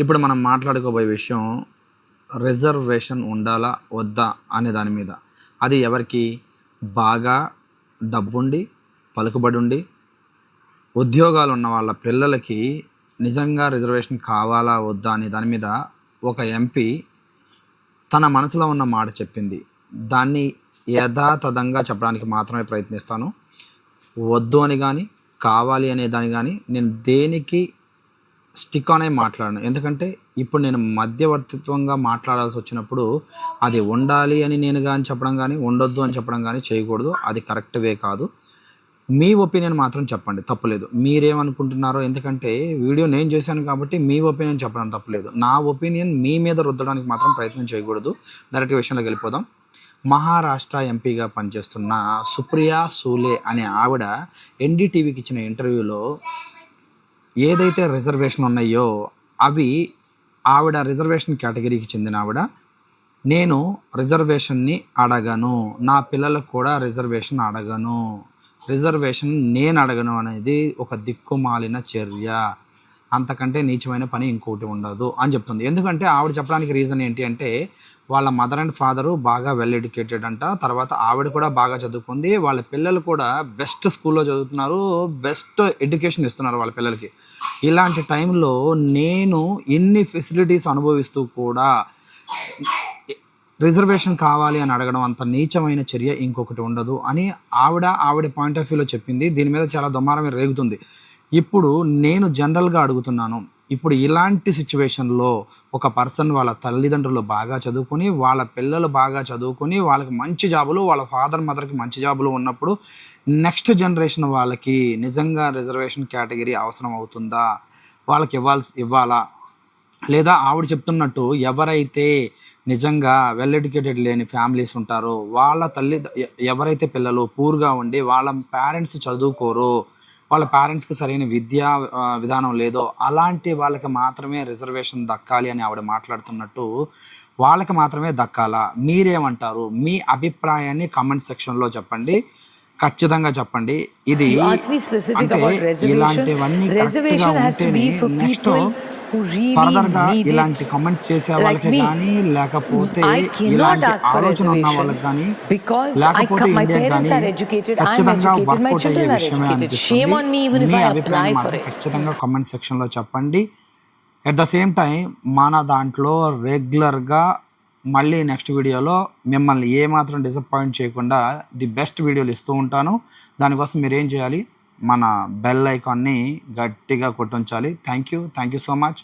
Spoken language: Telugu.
ఇప్పుడు మనం మాట్లాడుకోబోయే విషయం రిజర్వేషన్ ఉండాలా వద్దా అనే దాని మీద. అది ఎవరికి? బాగా డబ్బుండి పలుకుబడి ఉండి ఉద్యోగాలు ఉన్న వాళ్ళ పిల్లలకి నిజంగా రిజర్వేషన్ కావాలా వద్దా అనే దాని మీద ఒక ఎంపీ తన మనసులో ఉన్న మాట చెప్పింది. దాన్ని యథాతథంగా చెప్పడానికి మాత్రమే ప్రయత్నిస్తాను. వద్దు అని కానీ కావాలి అనే దాని కానీ నేను దేనికి స్టిక్ ఆన్ అయి మాట్లాడను. ఎందుకంటే ఇప్పుడు నేను మధ్యవర్తిత్వంగా మాట్లాడాల్సి వచ్చినప్పుడు అది ఉండాలి అని నేను కానీ చెప్పడం కానీ ఉండొద్దు అని చెప్పడం కానీ చేయకూడదు. అది కరెక్ట్ వే కాదు. మీ ఒపీనియన్ మాత్రం చెప్పండి తప్పలేదు. మీరేమనుకుంటున్నారో ఎందుకంటే వీడియో నేను చేశాను కాబట్టి మీ ఒపీనియన్ చెప్పడం తప్పులేదు. నా ఒపీనియన్ మీ మీద రుద్దడానికి మాత్రం ప్రయత్నం చేయకూడదు. డైరెక్ట్ విషయంలోకి వెళ్ళిపోదాం. మహారాష్ట్ర ఎంపీగా పనిచేస్తున్న సుప్రియా సూలే అనే ఆవిడ ఎన్డీటీవీకి ఇచ్చిన ఇంటర్వ్యూలో ఏదైతే రిజర్వేషన్ ఉన్నాయో అవి ఆవిడ రిజర్వేషన్ కేటగిరీకి చెందిన ఆవిడ నేను రిజర్వేషన్ని అడగను. నా పిల్లలకు కూడా రిజర్వేషన్ అడగను. రిజర్వేషన్ నేను అడగను అనేది ఒక దిక్కుమాలిన చర్య. అంతకంటే నీచమైన పని ఇంకోటి ఉండదు అని చెప్తుంది. ఎందుకంటే ఆవిడ చెప్పడానికి రీజన్ ఏంటి అంటే వాళ్ళ మదర్ అండ్ ఫాదరు బాగా వెల్ ఎడ్యుకేటెడ్ అంట. తర్వాత ఆవిడ కూడా బాగా చదువుకుంది. వాళ్ళ పిల్లలు కూడా బెస్ట్ స్కూల్లో చదువుతున్నారు. బెస్ట్ ఎడ్యుకేషన్ ఇస్తున్నారు వాళ్ళ పిల్లలకి. ఇలాంటి టైంలో నేను ఎన్ని ఫెసిలిటీస్ అనుభవిస్తూ కూడా రిజర్వేషన్ కావాలి అని అడగడం అంత నీచమైన చర్య ఇంకొకటి ఉండదు అని ఆవిడ ఆవిడ పాయింట్ ఆఫ్ వ్యూలో చెప్పింది. దీని మీద చాలా దుమారమే రేగుతుంది. ఇప్పుడు నేను జనరల్గా అడుగుతున్నాను. ఇప్పుడు ఇలాంటి సిచ్యువేషన్లో ఒక పర్సన్ వాళ్ళ తల్లిదండ్రులు బాగా చదువుకొని వాళ్ళ పిల్లలు బాగా చదువుకొని వాళ్ళకి మంచి జాబులు వాళ్ళ ఫాదర్ మదర్కి మంచి జాబులు ఉన్నప్పుడు నెక్స్ట్ జనరేషన్ వాళ్ళకి నిజంగా రిజర్వేషన్ కేటగిరీ అవసరం అవుతుందా? వాళ్ళకి ఇవ్వాల్సి ఇవ్వాలా? లేదా ఆవిడ చెప్తున్నట్టు ఎవరైతే నిజంగా వెల్ ఎడ్యుకేటెడ్ లేని ఫ్యామిలీస్ ఉంటారో వాళ్ళ తల్లి ఎవరైతే పిల్లలు పూర్గా ఉండి వాళ్ళ పేరెంట్స్ చదువుకోరు వాళ్ళ పేరెంట్స్కి సరైన విద్యా విధానం లేదో అలాంటి వాళ్ళకి మాత్రమే రిజర్వేషన్ దక్కాలి అని ఆవిడ మాట్లాడుతున్నట్టు వాళ్ళకి మాత్రమే దక్కాలా? మీరేమంటారు? మీ అభిప్రాయాన్ని కామెంట్ సెక్షన్లో చెప్పండి. ఖచ్చితంగా చెప్పండి. ఇది. ఇలాంటివన్నీ Reservation has to be for next people who really ఫర్దర్గా need it. ఇలాంటి కామెంట్స్ చేసే వాళ్ళకి. కానీ లేకపోతే ఇలాంటి ఆలోచన ఉన్న వాళ్ళకి కానీ లేకపోతే parents కానీ ఖచ్చితంగా వర్కౌట్ అయ్యే విషయమే అనిపిస్తుంది. మీ అభిప్రాయం. ఖచ్చితంగా కామెంట్ సెక్షన్లో చెప్పండి. అట్ ద సేమ్ టైం మన దాంట్లో రెగ్యులర్గా మళ్ళీ నెక్స్ట్ వీడియోలో మిమ్మల్ని ఏమాత్రం డిసప్పాయింట్ చేయకుండా ది బెస్ట్ వీడియోలు ఇస్తూ ఉంటాను. దానికోసం మీరు ఏం చేయాలి? మన బెల్ ఐకాన్ని గట్టిగా కొట్టించాలి. Thank you thank you so much